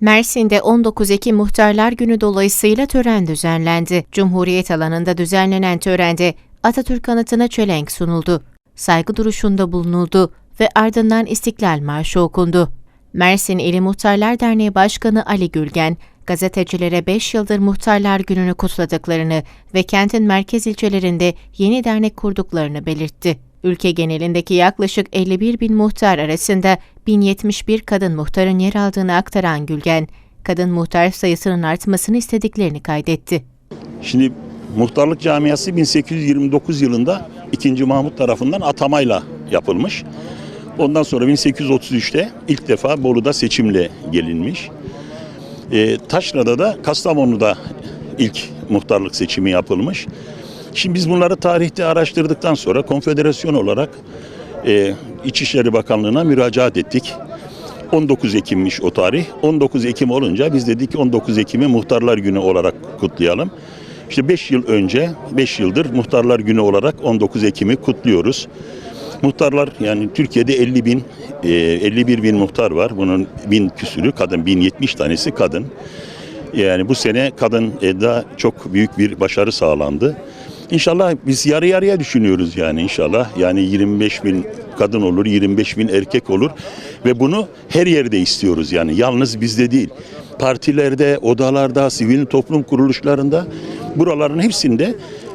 Mersin'de 19 Ekim Muhtarlar Günü dolayısıyla tören düzenlendi. Cumhuriyet alanında düzenlenen törende Atatürk anıtına çelenk sunuldu. Saygı duruşunda bulunuldu ve ardından İstiklal Marşı okundu. Mersin İli Muhtarlar Derneği Başkanı Ali Gülgen, gazetecilere 5 yıldır Muhtarlar Günü'nü kutladıklarını ve kentin merkez ilçelerinde yeni dernek kurduklarını belirtti. Ülke genelindeki yaklaşık 51 bin muhtar arasında 1071 kadın muhtarın yer aldığını aktaran Gülgen, kadın muhtar sayısının artmasını istediklerini kaydetti. Şimdi muhtarlık camiası 1829 yılında 2. Mahmut tarafından atamayla yapılmış. Ondan sonra 1833'te ilk defa Bolu'da seçimle gelinmiş. E, Taşra'da da Kastamonu'da ilk muhtarlık seçimi yapılmış. Şimdi biz bunları tarihte araştırdıktan sonra konfederasyon olarak e, İçişleri Bakanlığı'na müracaat ettik. 19 Ekim'miş o tarih. 19 Ekim olunca biz dedik ki 19 Ekim'i Muhtarlar Günü olarak kutlayalım. İşte 5 yıl önce, 5 yıldır Muhtarlar Günü olarak 19 Ekim'i kutluyoruz. Muhtarlar yani Türkiye'de 50 bin, e, 51 bin muhtar var. Bunun bin küsürü kadın, 1070 tanesi kadın. Yani bu sene kadın e, da çok büyük bir başarı sağlandı. İnşallah biz yarı yarıya düşünüyoruz yani inşallah. Yani 25 bin kadın olur, 25 bin erkek olur ve bunu her yerde istiyoruz yani yalnız bizde değil. Partilerde, odalarda, sivil toplum kuruluşlarında buraların hepsinde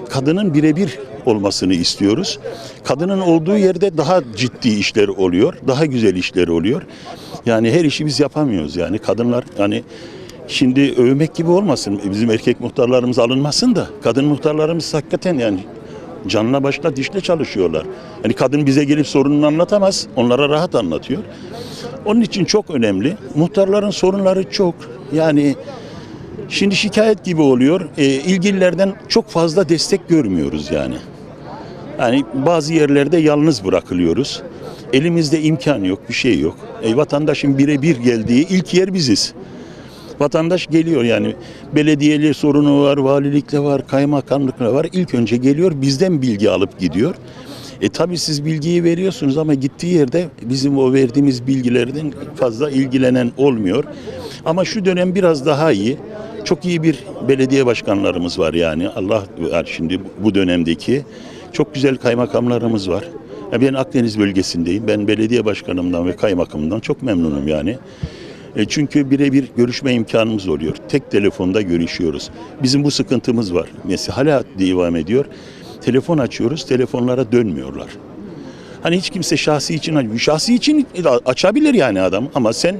kadının birebir olmasını istiyoruz. Kadının olduğu yerde daha ciddi işler oluyor, daha güzel işler oluyor. Yani her işi biz yapamıyoruz yani kadınlar hani Şimdi övmek gibi olmasın. Bizim erkek muhtarlarımız alınmasın da kadın muhtarlarımız hakikaten yani canla başla dişle çalışıyorlar. Yani kadın bize gelip sorununu anlatamaz. Onlara rahat anlatıyor. Onun için çok önemli. Muhtarların sorunları çok. Yani şimdi şikayet gibi oluyor. E, ilgililerden çok fazla destek görmüyoruz yani. Yani bazı yerlerde yalnız bırakılıyoruz. Elimizde imkan yok, bir şey yok. E, vatandaşın birebir geldiği ilk yer biziz. Vatandaş geliyor yani belediyeli sorunu var, valilikle var, kaymakamlıkla var. İlk önce geliyor bizden bilgi alıp gidiyor. E tabi siz bilgiyi veriyorsunuz ama gittiği yerde bizim o verdiğimiz bilgilerden fazla ilgilenen olmuyor. Ama şu dönem biraz daha iyi. Çok iyi bir belediye başkanlarımız var yani. Allah şimdi bu dönemdeki çok güzel kaymakamlarımız var. Ben Akdeniz bölgesindeyim. Ben belediye başkanımdan ve kaymakamımdan çok memnunum yani. E çünkü birebir görüşme imkanımız oluyor. Tek telefonda görüşüyoruz. Bizim bu sıkıntımız var. Mesela hala devam ediyor. Telefon açıyoruz, telefonlara dönmüyorlar. Hani hiç kimse şahsi için. Şahsi için açabilir yani adam ama sen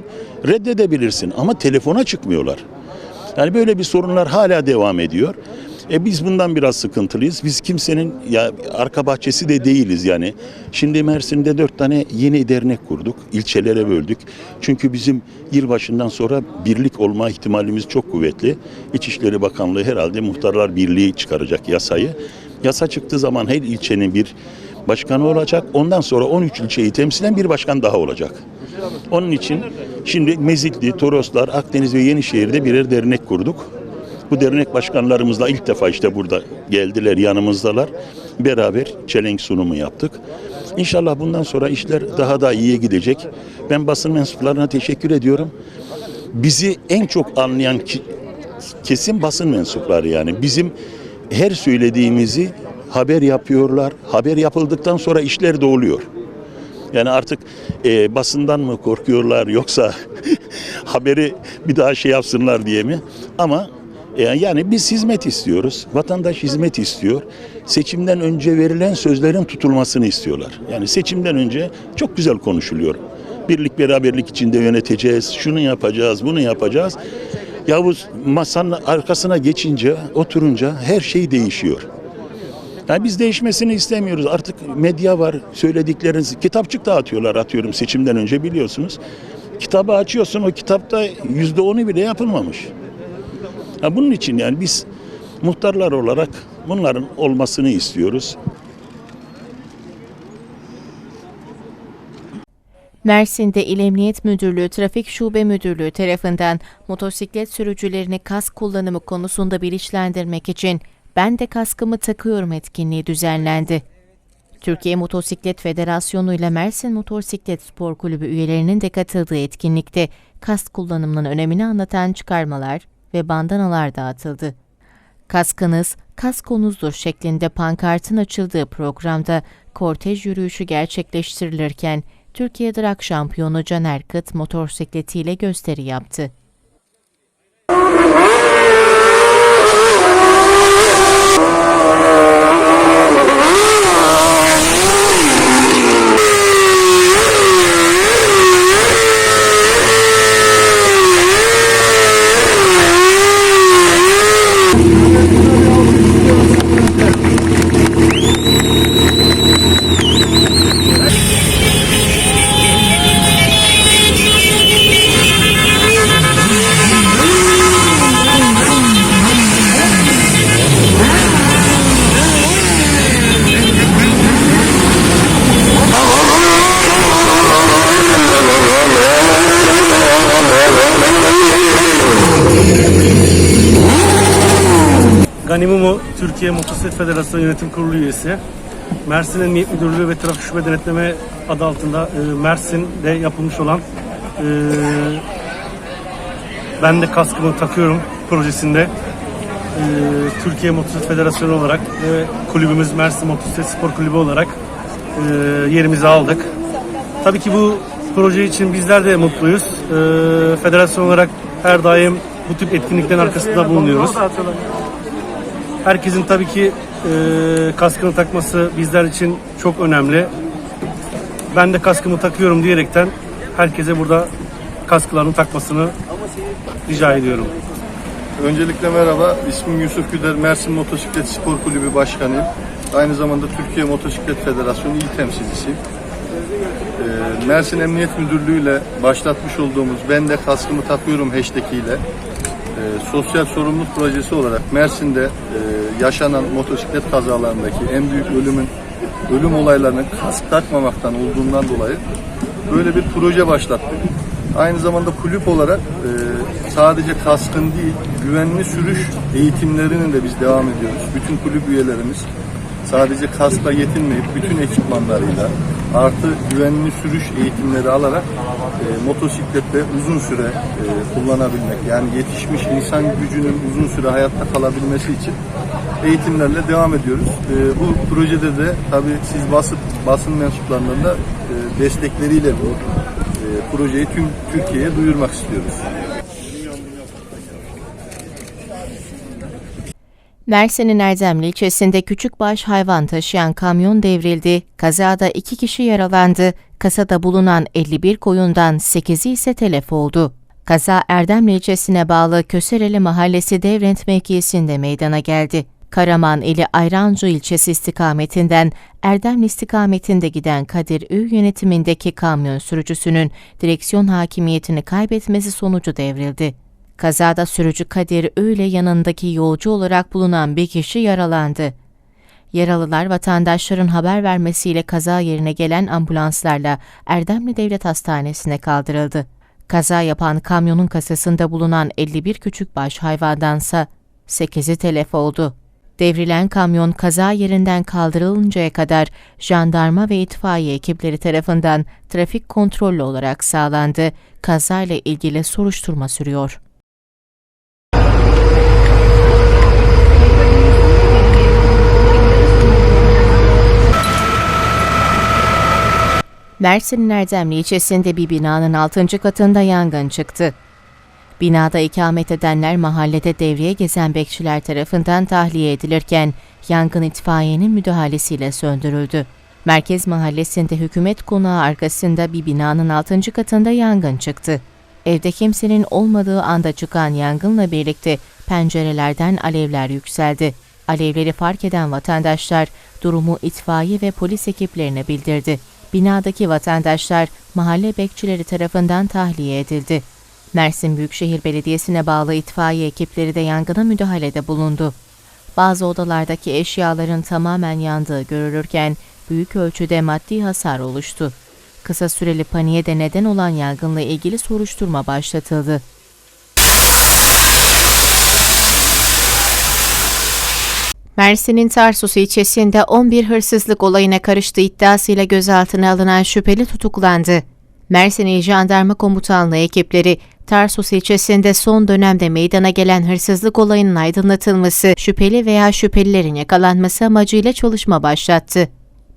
reddedebilirsin ama telefona çıkmıyorlar. Yani böyle bir sorunlar hala devam ediyor. E biz bundan biraz sıkıntılıyız. Biz kimsenin ya arka bahçesi de değiliz yani. Şimdi Mersin'de dört tane yeni dernek kurduk. ilçelere böldük. Çünkü bizim yılbaşından sonra birlik olma ihtimalimiz çok kuvvetli. İçişleri Bakanlığı herhalde Muhtarlar Birliği çıkaracak yasayı. Yasa çıktığı zaman her ilçenin bir başkanı olacak. Ondan sonra 13 ilçeyi temsilen bir başkan daha olacak. Onun için şimdi Mezitli, Toroslar, Akdeniz ve Yenişehir'de birer dernek kurduk. Bu dernek başkanlarımızla ilk defa işte burada geldiler, yanımızdalar. Beraber çelenk sunumu yaptık. İnşallah bundan sonra işler daha da iyiye gidecek. Ben basın mensuplarına teşekkür ediyorum. Bizi en çok anlayan ki, kesim basın mensupları yani. Bizim her söylediğimizi haber yapıyorlar. Haber yapıldıktan sonra işler de oluyor. Yani artık e, basından mı korkuyorlar yoksa haberi bir daha şey yapsınlar diye mi? Ama yani biz hizmet istiyoruz. Vatandaş hizmet istiyor. Seçimden önce verilen sözlerin tutulmasını istiyorlar. Yani seçimden önce çok güzel konuşuluyor. Birlik beraberlik içinde yöneteceğiz, şunu yapacağız, bunu yapacağız. Yavuz masanın arkasına geçince, oturunca her şey değişiyor. Yani biz değişmesini istemiyoruz. Artık medya var, söyledikleriniz, kitapçık dağıtıyorlar atıyorum seçimden önce biliyorsunuz. Kitabı açıyorsun, o kitapta yüzde onu bile yapılmamış. Ya bunun için yani biz muhtarlar olarak bunların olmasını istiyoruz. Mersin'de İl Emniyet Müdürlüğü Trafik Şube Müdürlüğü tarafından motosiklet sürücülerini kask kullanımı konusunda bilinçlendirmek için ben de kaskımı takıyorum etkinliği düzenlendi. Türkiye Motosiklet Federasyonu ile Mersin Motosiklet Spor Kulübü üyelerinin de katıldığı etkinlikte kask kullanımının önemini anlatan çıkarmalar ve bandanalar dağıtıldı. Kaskınız, kaskonuzdur şeklinde pankartın açıldığı programda kortej yürüyüşü gerçekleştirilirken Türkiye Drag Şampiyonu Caner Kıt motosikletiyle gösteri yaptı. Motosiklet Federasyonu Yönetim Kurulu üyesi. Mersin Emniyet Müdürlüğü ve Trafik Şube Denetleme adı altında e, Mersin'de yapılmış olan e, Ben de kaskımı takıyorum projesinde e, Türkiye Motosiklet Federasyonu olarak ve kulübümüz Mersin Motosiklet Spor Kulübü olarak e, yerimizi aldık. Tabii ki bu proje için bizler de mutluyuz. E, federasyon olarak her daim bu tip etkinliklerin arkasında bulunuyoruz. Herkesin tabii ki e, kaskını takması bizler için çok önemli. Ben de kaskımı takıyorum diyerekten herkese burada kasklarını takmasını rica ediyorum. Öncelikle merhaba. İsmim Yusuf Güder. Mersin Motosiklet Spor Kulübü Başkanıyım. Aynı zamanda Türkiye Motosiklet Federasyonu il temsilcisiyim. Ee, Mersin Emniyet Müdürlüğü ile başlatmış olduğumuz Ben de kaskımı takıyorum hashtag ile e, sosyal sorumluluk projesi olarak Mersin'de e, yaşanan motosiklet kazalarındaki en büyük ölümün ölüm olaylarının kask takmamaktan olduğundan dolayı böyle bir proje başlattık. Aynı zamanda kulüp olarak e, sadece kaskın değil, güvenli sürüş eğitimlerinin de biz devam ediyoruz. Bütün kulüp üyelerimiz sadece kaskla yetinmeyip bütün ekipmanlarıyla artı güvenli sürüş eğitimleri alarak e, motosiklette uzun süre e, kullanabilmek yani yetişmiş insan gücünün uzun süre hayatta kalabilmesi için eğitimlerle devam ediyoruz. E, bu projede de tabii siz basın, basın mensuplarının da e, destekleriyle bu e, projeyi tüm Türkiye'ye duyurmak istiyoruz. Mersin'in Erdemli ilçesinde küçükbaş hayvan taşıyan kamyon devrildi, kazada iki kişi yaralandı, kasada bulunan 51 koyundan 8'i ise telef oldu. Kaza Erdemli ilçesine bağlı Kösereli Mahallesi Devrent mevkisinde meydana geldi. Karaman ili Ayrancı ilçesi istikametinden Erdemli istikametinde giden Kadir Ü yönetimindeki kamyon sürücüsünün direksiyon hakimiyetini kaybetmesi sonucu devrildi. Kazada sürücü Kadir Ü ile yanındaki yolcu olarak bulunan bir kişi yaralandı. Yaralılar vatandaşların haber vermesiyle kaza yerine gelen ambulanslarla Erdemli Devlet Hastanesi'ne kaldırıldı. Kaza yapan kamyonun kasasında bulunan 51 küçükbaş hayvandansa 8'i telef oldu. Devrilen kamyon kaza yerinden kaldırılıncaya kadar jandarma ve itfaiye ekipleri tarafından trafik kontrollü olarak sağlandı. Kazayla ilgili soruşturma sürüyor. Mersin'in Erdemli ilçesinde bir binanın 6. katında yangın çıktı. Binada ikamet edenler mahallede devreye gezen bekçiler tarafından tahliye edilirken yangın itfaiyenin müdahalesiyle söndürüldü. Merkez mahallesinde hükümet konağı arkasında bir binanın 6. katında yangın çıktı. Evde kimsenin olmadığı anda çıkan yangınla birlikte pencerelerden alevler yükseldi. Alevleri fark eden vatandaşlar durumu itfaiye ve polis ekiplerine bildirdi. Binadaki vatandaşlar mahalle bekçileri tarafından tahliye edildi. Mersin Büyükşehir Belediyesi'ne bağlı itfaiye ekipleri de yangına müdahalede bulundu. Bazı odalardaki eşyaların tamamen yandığı görülürken büyük ölçüde maddi hasar oluştu. Kısa süreli paniğe de neden olan yangınla ilgili soruşturma başlatıldı. Mersin'in Tarsus ilçesinde 11 hırsızlık olayına karıştığı iddiasıyla gözaltına alınan şüpheli tutuklandı. Mersin İl Jandarma Komutanlığı ekipleri Tarsus ilçesinde son dönemde meydana gelen hırsızlık olayının aydınlatılması, şüpheli veya şüphelilerin yakalanması amacıyla çalışma başlattı.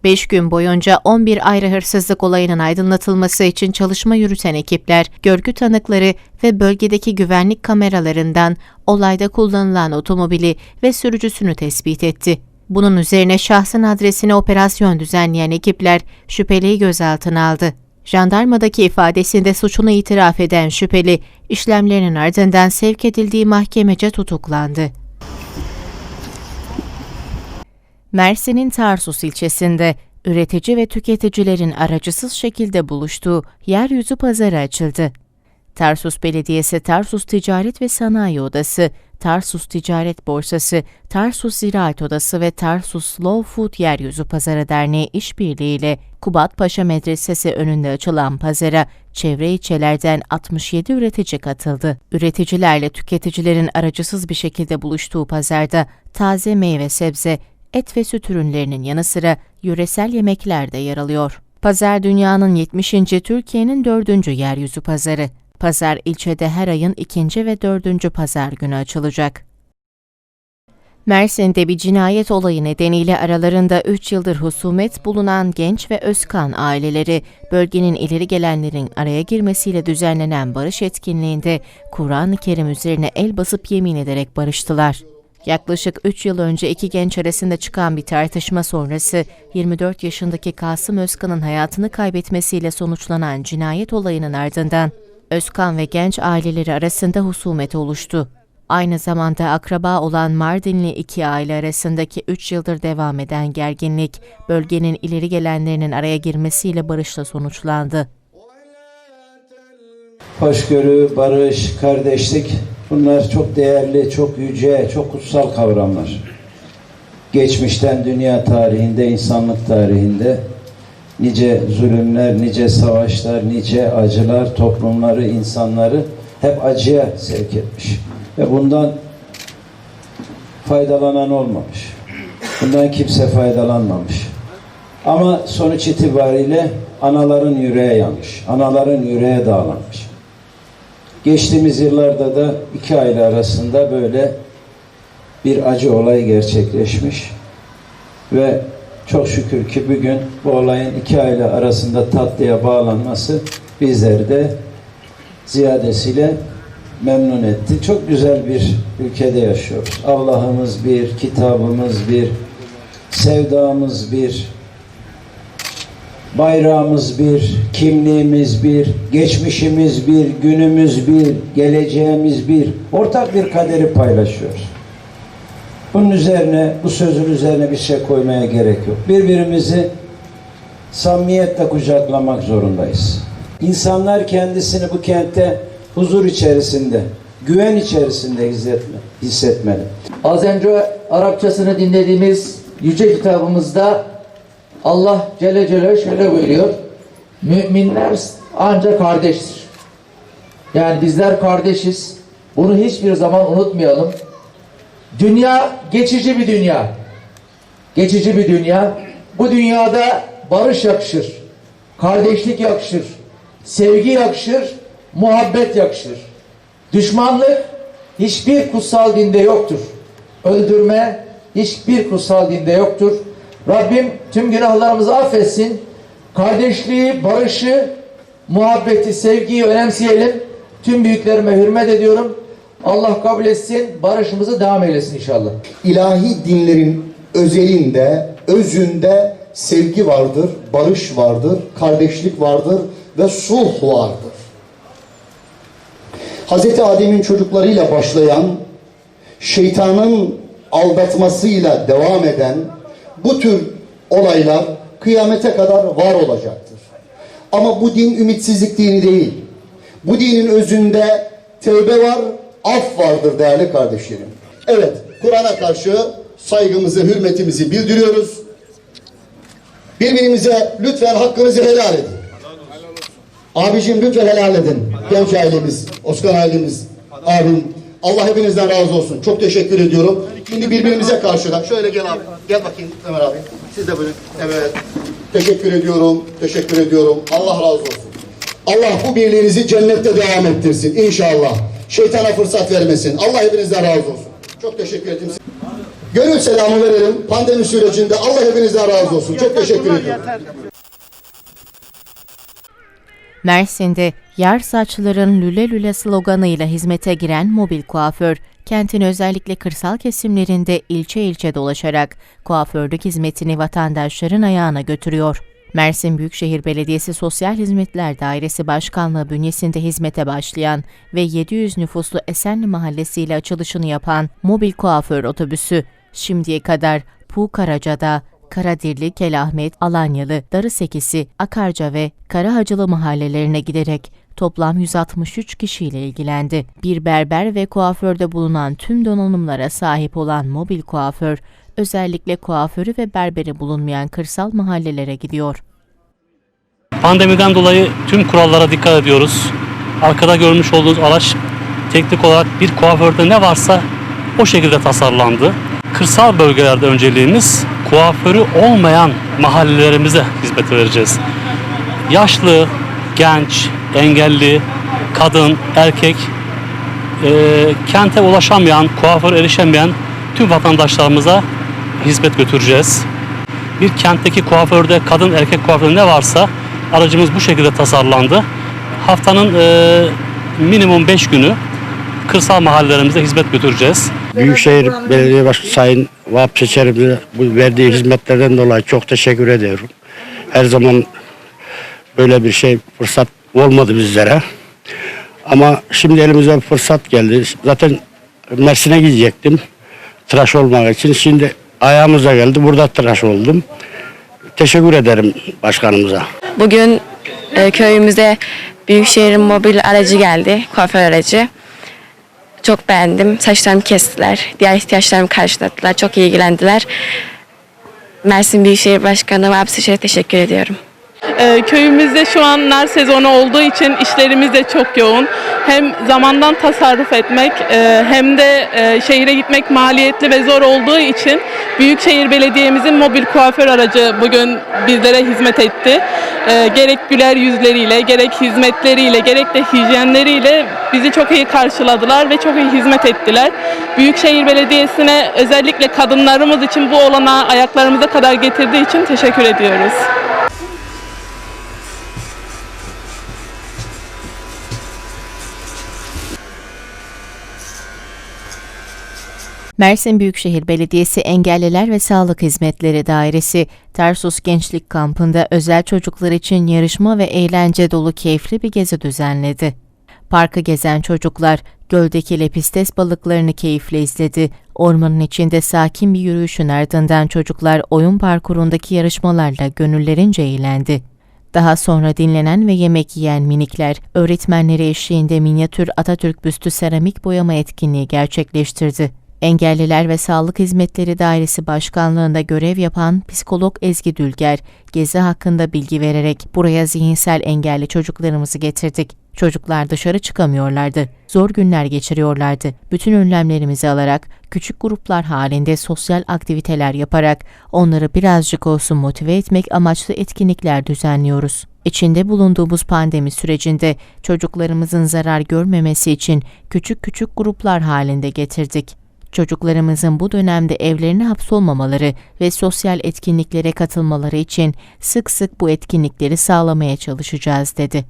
5 gün boyunca 11 ayrı hırsızlık olayının aydınlatılması için çalışma yürüten ekipler, görgü tanıkları ve bölgedeki güvenlik kameralarından olayda kullanılan otomobili ve sürücüsünü tespit etti. Bunun üzerine şahsın adresine operasyon düzenleyen ekipler şüpheliyi gözaltına aldı. Jandarmadaki ifadesinde suçunu itiraf eden şüpheli, işlemlerinin ardından sevk edildiği mahkemece tutuklandı. Mersin'in Tarsus ilçesinde üretici ve tüketicilerin aracısız şekilde buluştuğu yeryüzü pazarı açıldı. Tarsus Belediyesi Tarsus Ticaret ve Sanayi Odası, Tarsus Ticaret Borsası, Tarsus Ziraat Odası ve Tarsus Slow Food Yeryüzü Pazarı Derneği işbirliğiyle Kubat Paşa Medresesi önünde açılan pazara çevre ilçelerden 67 üretici katıldı. Üreticilerle tüketicilerin aracısız bir şekilde buluştuğu pazarda taze meyve sebze, et ve süt ürünlerinin yanı sıra yöresel yemekler de yer alıyor. Pazar dünyanın 70. Türkiye'nin 4. yeryüzü pazarı. Pazar ilçede her ayın 2. ve 4. pazar günü açılacak. Mersin'de bir cinayet olayı nedeniyle aralarında 3 yıldır husumet bulunan Genç ve Özkan aileleri, bölgenin ileri gelenlerin araya girmesiyle düzenlenen barış etkinliğinde Kur'an-ı Kerim üzerine el basıp yemin ederek barıştılar. Yaklaşık 3 yıl önce iki genç arasında çıkan bir tartışma sonrası 24 yaşındaki Kasım Özkan'ın hayatını kaybetmesiyle sonuçlanan cinayet olayının ardından Özkan ve genç aileleri arasında husumet oluştu. Aynı zamanda akraba olan Mardinli iki aile arasındaki 3 yıldır devam eden gerginlik, bölgenin ileri gelenlerinin araya girmesiyle barışla sonuçlandı. hoşgörü, barış, kardeşlik bunlar çok değerli, çok yüce, çok kutsal kavramlar. Geçmişten dünya tarihinde, insanlık tarihinde nice zulümler, nice savaşlar, nice acılar toplumları, insanları hep acıya sevk etmiş. Ve bundan faydalanan olmamış. Bundan kimse faydalanmamış. Ama sonuç itibariyle anaların yüreğe yanmış. Anaların yüreğe dağlanmış. Geçtiğimiz yıllarda da iki aile arasında böyle bir acı olay gerçekleşmiş. Ve çok şükür ki bugün bu olayın iki aile arasında tatlıya bağlanması bizleri de ziyadesiyle memnun etti. Çok güzel bir ülkede yaşıyoruz. Allah'ımız bir, kitabımız bir, sevdamız bir, bayrağımız bir, kimliğimiz bir, geçmişimiz bir, günümüz bir, geleceğimiz bir. Ortak bir kaderi paylaşıyoruz. Bunun üzerine, bu sözün üzerine bir şey koymaya gerek yok. Birbirimizi samimiyetle kucaklamak zorundayız. İnsanlar kendisini bu kentte huzur içerisinde, güven içerisinde hissetme, hissetmeli. Az önce Arapçasını dinlediğimiz yüce kitabımızda Allah Celle Celaluhu şöyle buyuruyor. Müminler ancak kardeştir. Yani bizler kardeşiz. Bunu hiçbir zaman unutmayalım. Dünya geçici bir dünya. Geçici bir dünya. Bu dünyada barış yakışır. Kardeşlik yakışır. Sevgi yakışır. Muhabbet yakışır. Düşmanlık hiçbir kutsal dinde yoktur. Öldürme hiçbir kutsal dinde yoktur. Rabbim tüm günahlarımızı affetsin. Kardeşliği, barışı, muhabbeti, sevgiyi önemseyelim. Tüm büyüklerime hürmet ediyorum. Allah kabul etsin. Barışımızı devam eylesin inşallah. ilahi dinlerin özelinde, özünde sevgi vardır, barış vardır, kardeşlik vardır ve sulh vardır. Hz. Adem'in çocuklarıyla başlayan, şeytanın aldatmasıyla devam eden bu tür olaylar kıyamete kadar var olacaktır. Ama bu din ümitsizlik dini değil. Bu dinin özünde tevbe var, af vardır değerli kardeşlerim. Evet, Kur'an'a karşı saygımızı, hürmetimizi bildiriyoruz. Birbirimize lütfen hakkınızı helal edin. Abicim lütfen helal edin. Genç ailemiz, Oscar ailemiz, abim. Allah hepinizden razı olsun. Çok teşekkür ediyorum. Şimdi birbirimize karşı şöyle gel abi. Gel bakayım Ömer abi. Siz de buyurun. Evet. Teşekkür ediyorum. Teşekkür ediyorum. Allah razı olsun. Allah bu birliğinizi cennette devam ettirsin inşallah. Şeytana fırsat vermesin. Allah hepinizden razı olsun. Çok teşekkür ederim. Gönül selamı verelim. Pandemi sürecinde Allah hepinizden razı olsun. Çok teşekkür ediyorum. Mersin'de yar saçların lüle lüle sloganıyla hizmete giren mobil kuaför, kentin özellikle kırsal kesimlerinde ilçe ilçe dolaşarak kuaförlük hizmetini vatandaşların ayağına götürüyor. Mersin Büyükşehir Belediyesi Sosyal Hizmetler Dairesi Başkanlığı bünyesinde hizmete başlayan ve 700 nüfuslu Esenli Mahallesi ile açılışını yapan mobil kuaför otobüsü şimdiye kadar Puğ Karaca'da, Karadirli, Kelahmet, Alanyalı, Darısekisi, Akarca ve Karahacılı mahallelerine giderek toplam 163 kişiyle ilgilendi. Bir berber ve kuaförde bulunan tüm donanımlara sahip olan mobil kuaför, özellikle kuaförü ve berberi bulunmayan kırsal mahallelere gidiyor. Pandemiden dolayı tüm kurallara dikkat ediyoruz. Arkada görmüş olduğunuz araç teknik olarak bir kuaförde ne varsa o şekilde tasarlandı. Kırsal bölgelerde önceliğimiz kuaförü olmayan mahallelerimize hizmet vereceğiz. Yaşlı, genç, engelli, kadın, erkek, e, kente ulaşamayan, kuaför erişemeyen tüm vatandaşlarımıza hizmet götüreceğiz bir kentteki kuaförde kadın erkek kuaförde ne varsa aracımız bu şekilde tasarlandı. Haftanın e, minimum 5 günü kırsal mahallelerimize hizmet götüreceğiz. Büyükşehir Belediye Başkanı Sayın Vahap Seçer'imize bu verdiği hizmetlerden dolayı çok teşekkür ediyorum. Her zaman böyle bir şey fırsat olmadı bizlere. Ama şimdi elimize bir fırsat geldi. Zaten Mersin'e gidecektim tıraş olmak için. Şimdi ayağımıza geldi. Burada tıraş oldum. Teşekkür ederim başkanımıza. Bugün e, köyümüze Büyükşehir'in mobil aracı geldi, kuaför aracı. Çok beğendim. Saçlarımı kestiler, diğer ihtiyaçlarımı karşıladılar, çok ilgilendiler. Mersin Büyükşehir Başkanı ve Absişehir'e teşekkür ediyorum. Ee, köyümüzde şu an nar sezonu olduğu için işlerimiz de çok yoğun. Hem zamandan tasarruf etmek e, hem de e, şehire gitmek maliyetli ve zor olduğu için Büyükşehir Belediye'mizin mobil kuaför aracı bugün bizlere hizmet etti. E, gerek güler yüzleriyle, gerek hizmetleriyle, gerek de hijyenleriyle bizi çok iyi karşıladılar ve çok iyi hizmet ettiler. Büyükşehir Belediyesi'ne özellikle kadınlarımız için bu olanağı ayaklarımıza kadar getirdiği için teşekkür ediyoruz. Mersin Büyükşehir Belediyesi Engelliler ve Sağlık Hizmetleri Dairesi, Tarsus Gençlik Kampı'nda özel çocuklar için yarışma ve eğlence dolu keyifli bir gezi düzenledi. Parkı gezen çocuklar, göldeki lepistes balıklarını keyifle izledi. Ormanın içinde sakin bir yürüyüşün ardından çocuklar oyun parkurundaki yarışmalarla gönüllerince eğlendi. Daha sonra dinlenen ve yemek yiyen minikler, öğretmenleri eşliğinde minyatür Atatürk büstü seramik boyama etkinliği gerçekleştirdi. Engelliler ve Sağlık Hizmetleri Dairesi Başkanlığında görev yapan psikolog Ezgi Dülger, gezi hakkında bilgi vererek buraya zihinsel engelli çocuklarımızı getirdik. Çocuklar dışarı çıkamıyorlardı. Zor günler geçiriyorlardı. Bütün önlemlerimizi alarak küçük gruplar halinde sosyal aktiviteler yaparak onları birazcık olsun motive etmek amaçlı etkinlikler düzenliyoruz. İçinde bulunduğumuz pandemi sürecinde çocuklarımızın zarar görmemesi için küçük küçük gruplar halinde getirdik. Çocuklarımızın bu dönemde evlerine hapsolmamaları ve sosyal etkinliklere katılmaları için sık sık bu etkinlikleri sağlamaya çalışacağız dedi.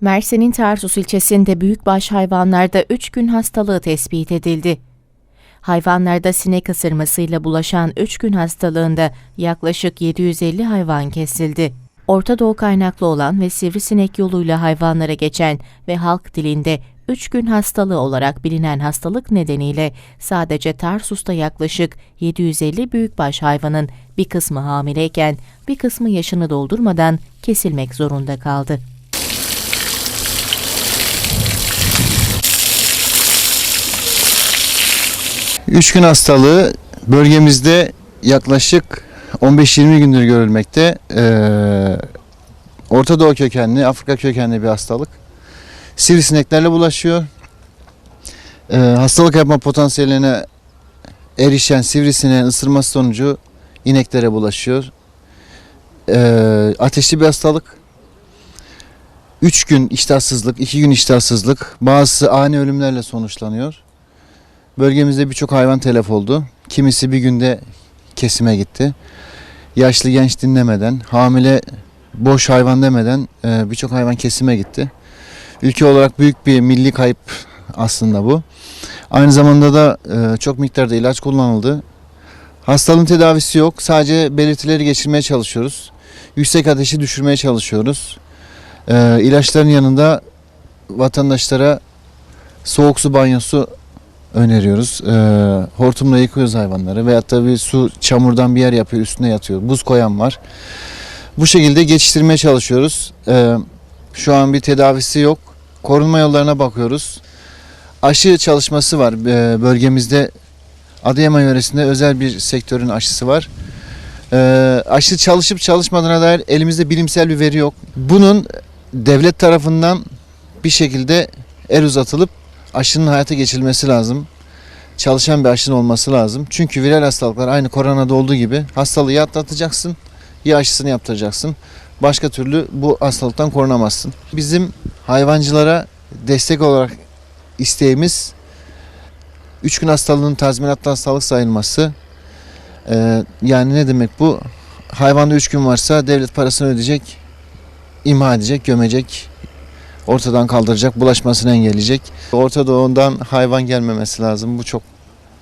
Mersin'in Tarsus ilçesinde büyükbaş hayvanlarda 3 gün hastalığı tespit edildi. Hayvanlarda sinek ısırmasıyla bulaşan 3 gün hastalığında yaklaşık 750 hayvan kesildi. Orta Doğu kaynaklı olan ve sivrisinek yoluyla hayvanlara geçen ve halk dilinde 3 gün hastalığı olarak bilinen hastalık nedeniyle sadece Tarsus'ta yaklaşık 750 büyükbaş hayvanın bir kısmı hamileyken bir kısmı yaşını doldurmadan kesilmek zorunda kaldı. Üç gün hastalığı bölgemizde yaklaşık 15-20 gündür görülmekte. Ee, Orta Doğu kökenli, Afrika kökenli bir hastalık. Sivrisineklerle bulaşıyor. Ee, hastalık yapma potansiyeline erişen sivrisineğin ısırması sonucu ineklere bulaşıyor. Ee, ateşli bir hastalık. 3 gün iştahsızlık, 2 gün iştahsızlık, bazısı ani ölümlerle sonuçlanıyor. Bölgemizde birçok hayvan telef oldu. Kimisi bir günde kesime gitti. Yaşlı genç dinlemeden, hamile boş hayvan demeden e, birçok hayvan kesime gitti. Ülke olarak büyük bir milli kayıp aslında bu. Aynı zamanda da e, çok miktarda ilaç kullanıldı. Hastalığın tedavisi yok. Sadece belirtileri geçirmeye çalışıyoruz. Yüksek ateşi düşürmeye çalışıyoruz. E, ilaçların yanında vatandaşlara soğuk su banyosu öneriyoruz. E, hortumla yıkıyoruz hayvanları. Veyahut da bir su çamurdan bir yer yapıyor üstüne yatıyor. Buz koyan var. Bu şekilde geçiştirmeye çalışıyoruz. E, şu an bir tedavisi yok. Korunma yollarına bakıyoruz. Aşı çalışması var e, bölgemizde. Adıyaman yöresinde özel bir sektörün aşısı var. E, aşı çalışıp çalışmadığına dair elimizde bilimsel bir veri yok. Bunun devlet tarafından bir şekilde el uzatılıp aşının hayata geçirilmesi lazım. Çalışan bir aşının olması lazım. Çünkü viral hastalıklar aynı koronada olduğu gibi hastalığı ya atlatacaksın ya aşısını yaptıracaksın. Başka türlü bu hastalıktan korunamazsın. Bizim hayvancılara destek olarak isteğimiz 3 gün hastalığın tazminatlı hastalık sayılması. Ee, yani ne demek bu? Hayvanda 3 gün varsa devlet parasını ödeyecek, imha edecek, gömecek, ortadan kaldıracak, bulaşmasını engelleyecek. Orta Doğu'ndan hayvan gelmemesi lazım. Bu çok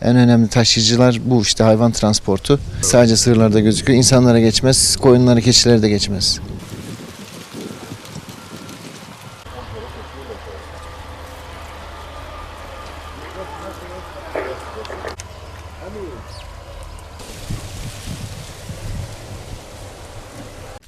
en önemli taşıyıcılar bu işte hayvan transportu. Sadece sığırlarda gözüküyor. İnsanlara geçmez, koyunlara, keçilere de geçmez.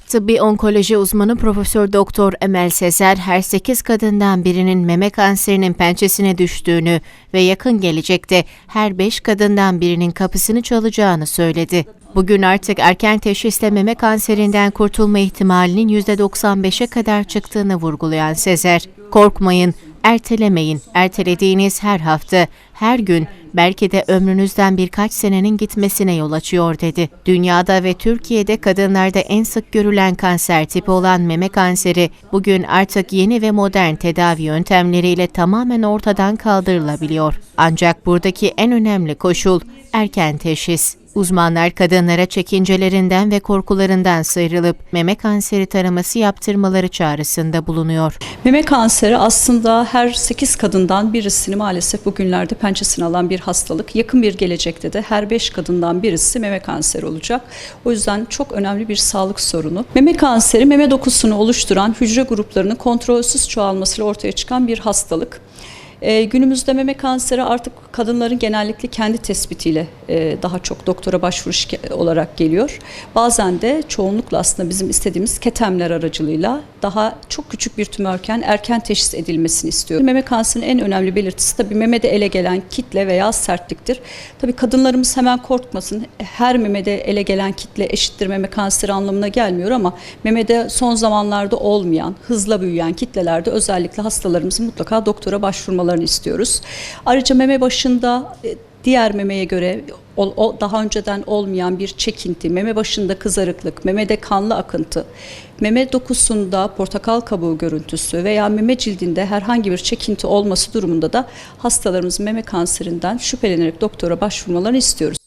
Tıbbi onkoloji uzmanı Profesör Doktor Emel Sezer her 8 kadından birinin meme kanserinin pençesine düştüğünü ve yakın gelecekte her 5 kadından birinin kapısını çalacağını söyledi. Bugün artık erken teşhisle meme kanserinden kurtulma ihtimalinin %95'e kadar çıktığını vurgulayan Sezer, korkmayın, ertelemeyin, ertelediğiniz her hafta, her gün belki de ömrünüzden birkaç senenin gitmesine yol açıyor dedi. Dünyada ve Türkiye'de kadınlarda en sık görülen kanser tipi olan meme kanseri bugün artık yeni ve modern tedavi yöntemleriyle tamamen ortadan kaldırılabiliyor. Ancak buradaki en önemli koşul erken teşhis. Uzmanlar kadınlara çekincelerinden ve korkularından sıyrılıp meme kanseri taraması yaptırmaları çağrısında bulunuyor. Meme kanseri aslında her 8 kadından birisini maalesef bugünlerde pençesine alan bir hastalık. Yakın bir gelecekte de her 5 kadından birisi meme kanseri olacak. O yüzden çok önemli bir sağlık sorunu. Meme kanseri meme dokusunu oluşturan hücre gruplarının kontrolsüz çoğalmasıyla ortaya çıkan bir hastalık. Ee, günümüzde meme kanseri artık kadınların genellikle kendi tespitiyle e, daha çok doktora başvuru şike- olarak geliyor. Bazen de çoğunlukla aslında bizim istediğimiz ketemler aracılığıyla daha çok küçük bir tümörken erken teşhis edilmesini istiyor. Meme kanserinin en önemli belirtisi tabii memede ele gelen kitle veya sertliktir. Tabii kadınlarımız hemen korkmasın. Her memede ele gelen kitle eşittir meme kanseri anlamına gelmiyor ama memede son zamanlarda olmayan, hızla büyüyen kitlelerde özellikle hastalarımızın mutlaka doktora başvurmalarını istiyoruz. Ayrıca meme başında e, diğer memeye göre daha önceden olmayan bir çekinti, meme başında kızarıklık, memede kanlı akıntı, meme dokusunda portakal kabuğu görüntüsü veya meme cildinde herhangi bir çekinti olması durumunda da hastalarımız meme kanserinden şüphelenerek doktora başvurmalarını istiyoruz.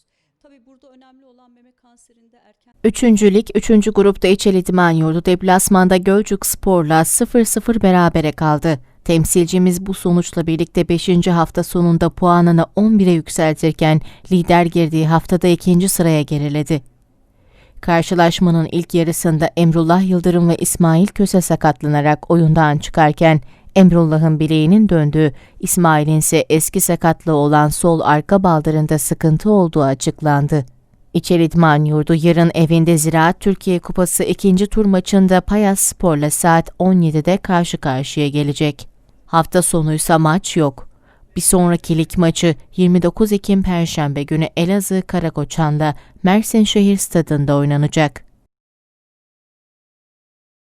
Erken Üçüncü lig 3. grupta İçel İdman Yurdu deplasmanda Gölcük Spor'la 0-0 berabere kaldı. Temsilcimiz bu sonuçla birlikte 5. hafta sonunda puanını 11'e yükseltirken lider girdiği haftada ikinci sıraya geriledi. Karşılaşmanın ilk yarısında Emrullah Yıldırım ve İsmail Köse sakatlanarak oyundan çıkarken Emrullah'ın bileğinin döndüğü, İsmail'in ise eski sakatlığı olan sol arka baldırında sıkıntı olduğu açıklandı. İçeri İdman Yurdu yarın evinde Ziraat Türkiye Kupası ikinci tur maçında Payas Spor'la saat 17'de karşı karşıya gelecek. Hafta sonuysa maç yok. Bir sonraki lig maçı 29 Ekim Perşembe günü Elazığ Karakoçan'da Mersin Şehir Stadı'nda oynanacak.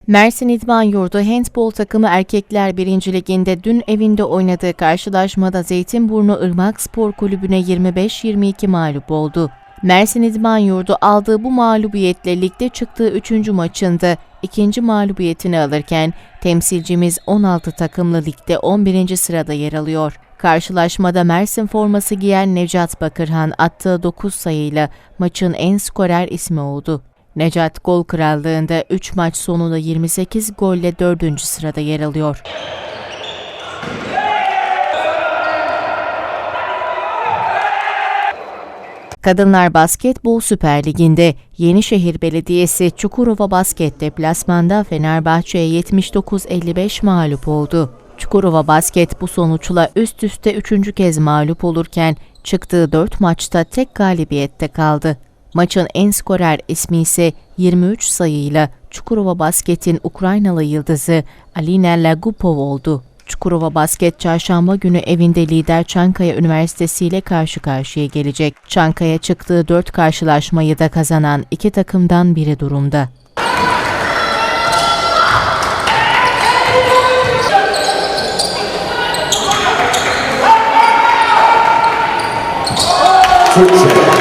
Mersin İdman Yurdu handbol takımı erkekler 1. liginde dün evinde oynadığı karşılaşmada Zeytinburnu Irmak Spor Kulübü'ne 25-22 mağlup oldu. Mersin İdman Yurdu aldığı bu mağlubiyetle ligde çıktığı 3. maçında ikinci mağlubiyetini alırken temsilcimiz 16 takımlı ligde 11. sırada yer alıyor. Karşılaşmada Mersin forması giyen Necat Bakırhan attığı 9 sayıyla maçın en skorer ismi oldu. Necat gol krallığında 3 maç sonunda 28 golle 4. sırada yer alıyor. Kadınlar Basketbol Süper Ligi'nde Yenişehir Belediyesi Çukurova Basket deplasmanda Fenerbahçe'ye 79-55 mağlup oldu. Çukurova Basket bu sonuçla üst üste üçüncü kez mağlup olurken çıktığı 4 maçta tek galibiyette kaldı. Maçın en skorer ismi ise 23 sayıyla Çukurova Basket'in Ukraynalı yıldızı Alina Lagupov oldu. Çukurova Basket çarşamba günü evinde lider Çankaya Üniversitesi ile karşı karşıya gelecek. Çankaya çıktığı 4 karşılaşmayı da kazanan iki takımdan biri durumda. Offside.